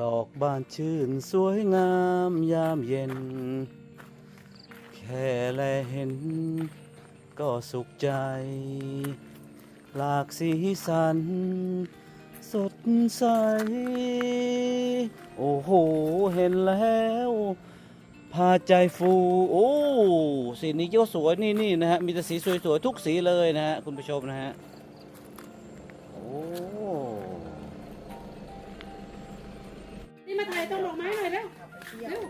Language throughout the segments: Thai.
ดอกบานชื่นสวยงามยามเย็น แค่แลเห็น ก็สุขใจ หลากสีสัน สดใส โอ้โห เห็นแล้ว พาใจฟู โอ้ สีนี้ก็สวยนี่นี่นะฮะ มีแต่สีสวยๆ ทุกสีเลยนะฮะ คุณผู้ชมนะฮะ โอ้ นี่มาถ่ายต้นดอกไม้หน่อยเร็วเร็ว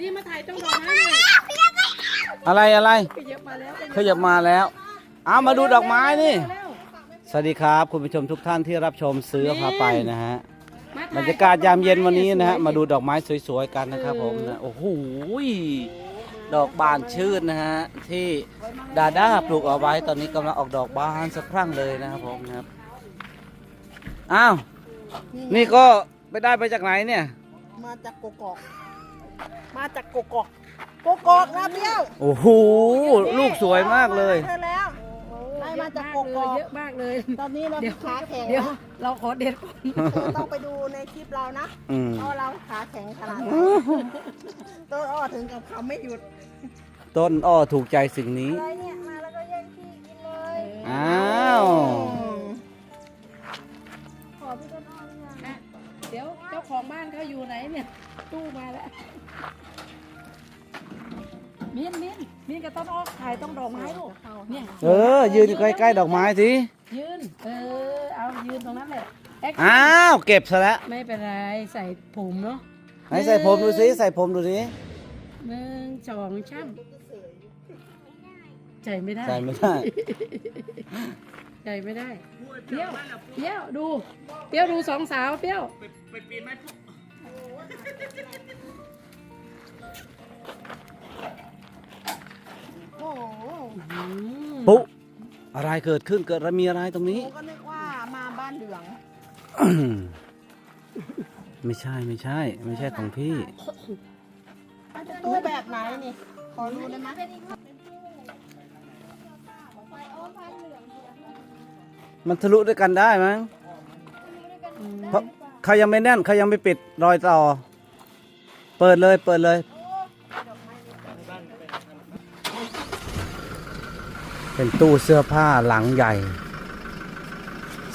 นี่มาถ่ายต้นดอกไม้หน่อยอะไรอะไรขยับมาแล้วขยับมาแล้วเอามาดูดอกไม้นี่ เร็วสวัสดีครับ คุณผู้ชมทุกท่านที่รับชมซื้อพาไปนะฮะมบรรยากาศยามเย็นวันนี้นะฮะมาดูดอกไม้สวยๆกันนะครับผมนะโอ้โหยดอกบานชื่นนะฮะที่ดาด้าปลูกเอาไว้ตอนนี้กำลังออกดอกบานสะพรั่งเลยนะครับผมนะครับอ้าวนี่ก็ไปได้ไปจากไหนเนี่ย มาจากกกอก มาจากกกอกกกอกนะเบี้ยวโอ้โห ลูกสวยมากเลยเธอแล้วไล่มาจากกกอก เยอะมากเลยตอนนี้เราเดี๋ยวขาแข็งเดี๋ยวนะเราขอเด็ดก่อนเธอต้องไปดูในคลิปเรานะอืม เพราะเราขาแข็งขนาดไหนต้นอ้อถึงกับคำไม่หยุดต้นอ้อถูกใจสิ่งนี้ อะไรเนี่ยมาแล้วก็แย่งที่กินเลย อ้าวขอ เดี๋ยวเจ้าของบ้านเขาอยู่ไหนเนี่ย ตู้มาแล้วมินมินมินกับต้นอ้อถ่ายต้องดอกไม้ลูกเนี่ยเออ ยืนอยู่ใกล้ๆดอกไม้สิยืน เออ เอายืนตรงนั้นแหละแอคอ้าว เก็บซะแล้วไม่เป็นไรใส่ผมเนาะไหนใส่ผมดูสิใส่ผมดูสิหนึ่งสองช่ำใจไม่ได้ใส่ไม่ได้ ใจไม่ได้เปรี้ยวเปรี้ยวดูเปรี้ยวดูสองสาวเปรี้ยว โอ้โหอืมปุ๊อะไรเกิดขึ้นเกิดอะไรมีอะไรตรงหนี้ นู ก็นึกว่ามาบ้านเหลือง ไม่ใช่ไม่ใช่ ไม่ใช่ของพี่ ตู้แบบไหนนี่ ขอดูได้ไหมมันทะลุด้วยกันได้มั้งเพราะ เขายังไม่แน่นเขายังไม่ปิดรอยต่อ เปิดเลยเปิดเลย เป็นตู้เสื้อผ้าหลังใหญ่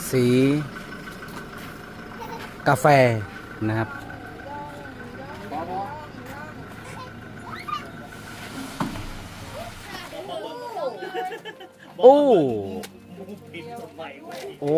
สี กาแฟนะครับโอ้ โอ้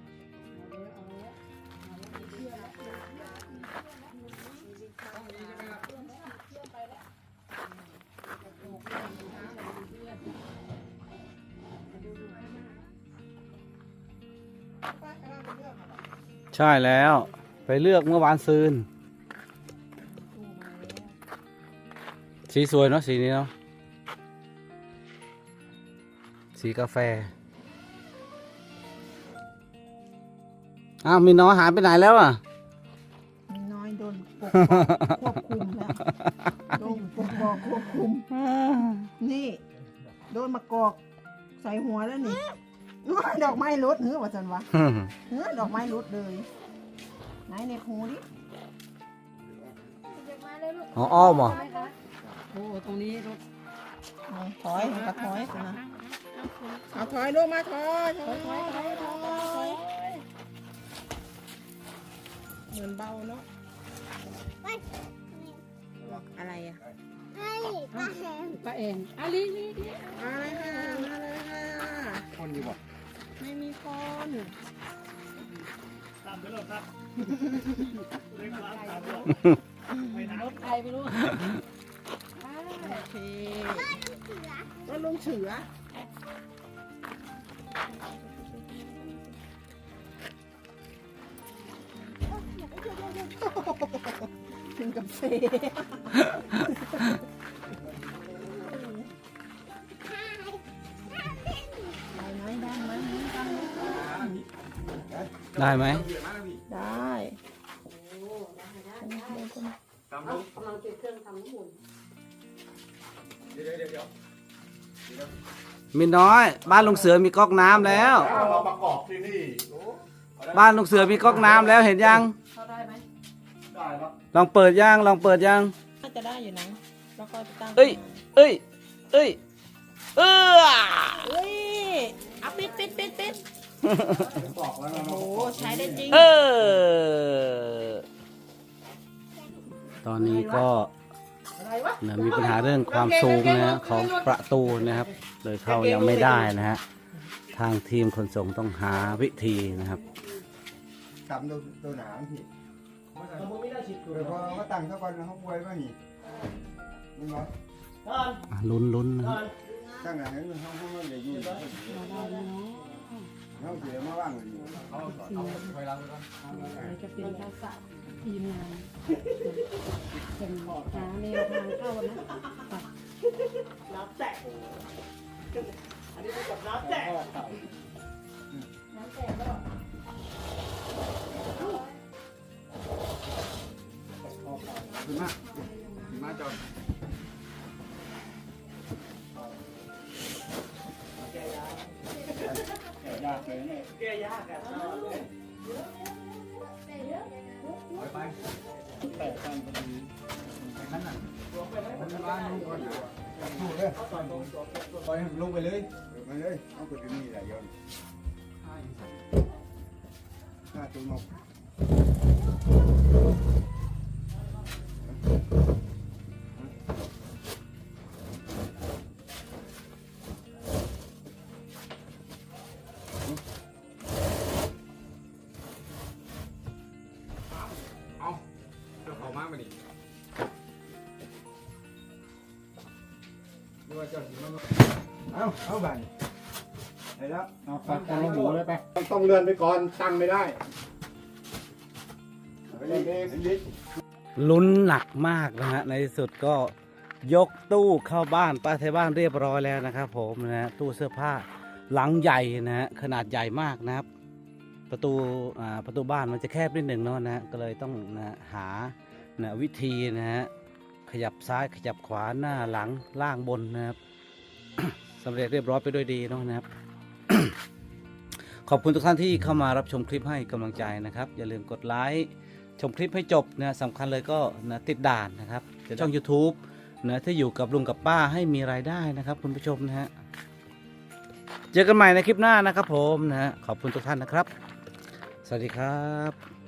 ใช่แล้ว ไปเลือกเมื่อวานซืน สีสวยเนาะสีนี้เนาะสีกาแฟ อ้าว มีน้อยหายไปไหนแล้วอะ มีน้อยโดนปกครองควบคุมแล้วโดนปกครองควบคุม นี่ โดนมากอก ใส่หัวแล้วนี่ ดอกไม้รุดเหือว่าจันวะเหือดอกไม้รุดเลยไหนในหูดิอ๋ออ้อมเหรอโอ้ตรงนี้รถเอาถอยมันก็ถอยสินะเอาถอยลงมาถอยถอยถอยถอยถอยเหมือนเบาเนาะอะไรอะป้าเองอะลีลีลีมาเลยค่ะมาเล ยค่ะคนอยู่บ่ไม่มีคนรถใครไม่รู้โอเคก็ลงเฉือถึงกับเซ ได้ไหมได้กำลังติดเครื่องทำน้ำอุ่นมินน้อย บ้านลุงเสือมีก๊อกน้ำแล้ว เราประกอบที่นี่บ้านลุงเสือมีก๊อกน้ำแล้วเห็นยัง เข้าได้ไหมได้ครับลองเปิดยังลองเปิดยัง น่าจะได้อยู่นะแล้วก็จะตั้งเอ้ย เอ้ย เอ้ย เออเอ้ยเอาปิดปิดปิดปิดบอกแล้วนะ โอ้โหใช้ได้จริงเออ ตอนนี้ก็อะไรวะ นะมีปัญหาเรื่องความสูงนะฮะของประตูนะครับเลยเข้ายังไม่ได้นะฮะ ทางทีมขนส่งต้องหาวิธีนะครับ กำตัวตัวหนามพี่เดี๋ยวพอเขาตั้งเท่ากันเขาป่วยป่ะนี่มึงเหรออะลุ้นลุ้นนะฮะตั้งไหนมึงเขาเขาไม่ได้อยู่ เขาเสียมาว่างเลยเขาเอาไปล้างก่อนจะเป็นทักษะทีมงานเป็นหาแนวทางเข้านะน้ำแตกอันนี้เป็นกับน้ำแตกถึงมาถึงมาจอด แกยากอะไปไปแต่ตั้งพอดีนั่นน่ะมันบ้านลงก่อนถูกเลยปล่อยลงไปเลยไปเลยเอาไปที่นี่แหละโยนถ้าตัวนก มากมาดิดูว่าเจ้าสิมาเอาเอาบันไปแล้วเอาฝากตาหมูเลยไปต้องเลื่อนไปก่อนตั้งไม่ได้ไปเลยไปเลยลุ้นหนักมากนะฮะในที่สุดก็ยกตู้เข้าบ้านป้าไทยบ้านเรียบร้อยแล้วนะครับ ผมนะฮะตู้เสื้อผ้าหลังใหญ่นะฮะขนาดใหญ่มากนะครับ ประตูอ่าประตูบ้านมันจะแคบนิดหนึ่งเนาะนะฮะก็เลยต้องนะหา นะวิธีนะฮะขยับซ้ายขยับขวาหน้าหลังล่างบนนะครับสำเร็จเรียบร้อยไปด้วยดีเนาะนะครับ ขอบคุณทุกท่านที่เข้ามารับชมคลิปให้กำลังใจนะครับ อย่าลืมกดไลค์ชมคลิปให้จบนะสำคัญเลยก็นะติดด่านนะครับจะช่อง YouTube นะถ้าอยู่กับลุงกับป้าให้มีรายได้นะครับ คุณผู้ชมนะฮะเจอกันใหม่ในคลิปหน้านะครับผมนะฮะขอบคุณทุกท่านนะครับ สวัสดีครับ